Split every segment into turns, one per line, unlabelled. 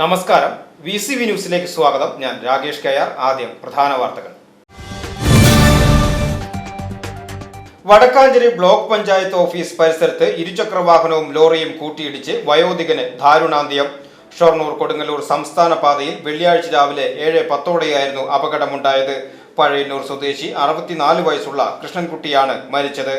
നമസ്കാരം. V C V ന്യൂസിലേക്ക് സ്വാഗതം. ഞാൻ രാകേഷ് കയാർ ആദ്യം പ്രധാന വാർത്തകൾ. വടക്കാഞ്ചേരി ബ്ലോക്ക് പഞ്ചായത്ത് ഓഫീസ് പരിസരത്ത് ഇരുചക്ര വാഹനവും ലോറിയും കൂട്ടിയിടിച്ച് വയോധികന് ദാരുണാന്ത്യം. ഷൊർണൂർ കൊടുങ്ങല്ലൂർ സംസ്ഥാന പാതയിൽ വെള്ളിയാഴ്ച രാവിലെ ഏഴ് പത്തോടെയായിരുന്നു അപകടമുണ്ടായത്. പഴയന്നൂർ സ്വദേശി അറുപത്തിനാല് വയസ്സുള്ള കൃഷ്ണൻകുട്ടിയാണ് മരിച്ചത്.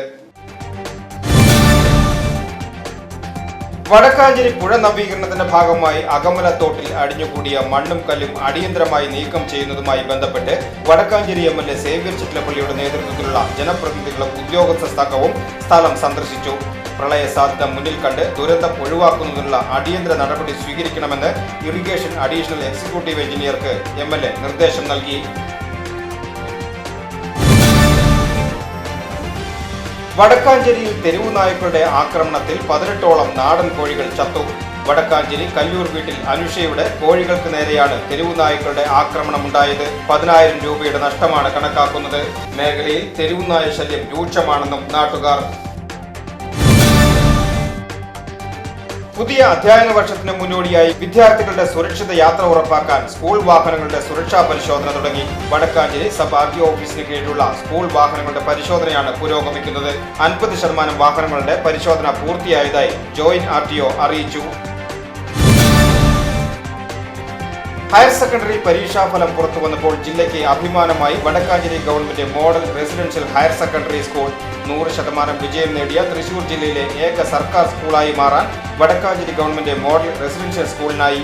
വടക്കാഞ്ചേരി പുഴ നവീകരണത്തിന്റെ ഭാഗമായി അകമലത്തോട്ടിൽ അടിഞ്ഞുകൂടിയ മണ്ണും കല്ലും അടിയന്തരമായി നീക്കം ചെയ്യുന്നതുമായി ബന്ധപ്പെട്ട് Vadakkanchery M L A Xavier ചിറ്റലപ്പള്ളിയുടെ നേതൃത്വത്തിലുള്ള ജനപ്രതിനിധികളും ഉദ്യോഗസ്ഥ സംഘവും സ്ഥലം സന്ദർശിച്ചു. പ്രളയ സാധ്യത മുന്നിൽ കണ്ട് ദുരന്തം ഒഴിവാക്കുന്നതിനുള്ള അടിയന്തര നടപടി സ്വീകരിക്കണമെന്ന് ഇറിഗേഷൻ അഡീഷണൽ എക്സിക്യൂട്ടീവ് എഞ്ചിനീയർക്ക് എം നിർദ്ദേശം നൽകി. വടക്കാഞ്ചേരിയിൽ തെരുവു നായ്ക്കളുടെ ആക്രമണത്തിൽ പതിനെട്ടോളം നാടൻ കോഴികൾ ചത്തു. വടക്കാഞ്ചേരി കല്ലൂർ വീട്ടിൽ അനുഷയുടെ കോഴികൾക്ക് നേരെയാണ് തെരുവു നായ്ക്കളുടെ ആക്രമണമുണ്ടായത്. പതിനായിരം രൂപയുടെ നഷ്ടമാണ് കണക്കാക്കുന്നത്. മേഖലയിൽ തെരുവു നായ ശല്യം രൂക്ഷമാണെന്നും നാട്ടുകാർ പുതിയ അധ്യയന വർഷത്തിന് മുന്നോടിയായി വിദ്യാർത്ഥികളുടെ സുരക്ഷിത യാത്ര ഉറപ്പാക്കാൻ സ്കൂൾ വാഹനങ്ങളുടെ സുരക്ഷാ പരിശോധന തുടങ്ങി. വടക്കാഞ്ചേരി സബ് ആർ ഓഫീസിന് കീഴിലുള്ള സ്കൂൾ വാഹനങ്ങളുടെ പരിശോധനയാണ് പുരോഗമിക്കുന്നത്. അൻപത് ശതമാനം വാഹനങ്ങളുടെ പരിശോധന പൂർത്തിയായതായി ജോയിന്റ് ആർ അറിയിച്ചു. ഹയർ സെക്കൻഡറി പരീക്ഷാഫലം പുറത്തു വന്നപ്പോൾ ജില്ലയ്ക്ക് അഭിമാനമായി Vadakkanchery government model residential higher secondary school നൂറ് ശതമാനം വിജയം നേടിയ തൃശൂർ ജില്ലയിലെ ഏക സർക്കാർ സ്കൂളായി മാറാൻ വടക്കാഞ്ചേരി ഗവൺമെന്റ് മോഡൽ റെസിഡൻഷ്യൽ സ്കൂളിനായി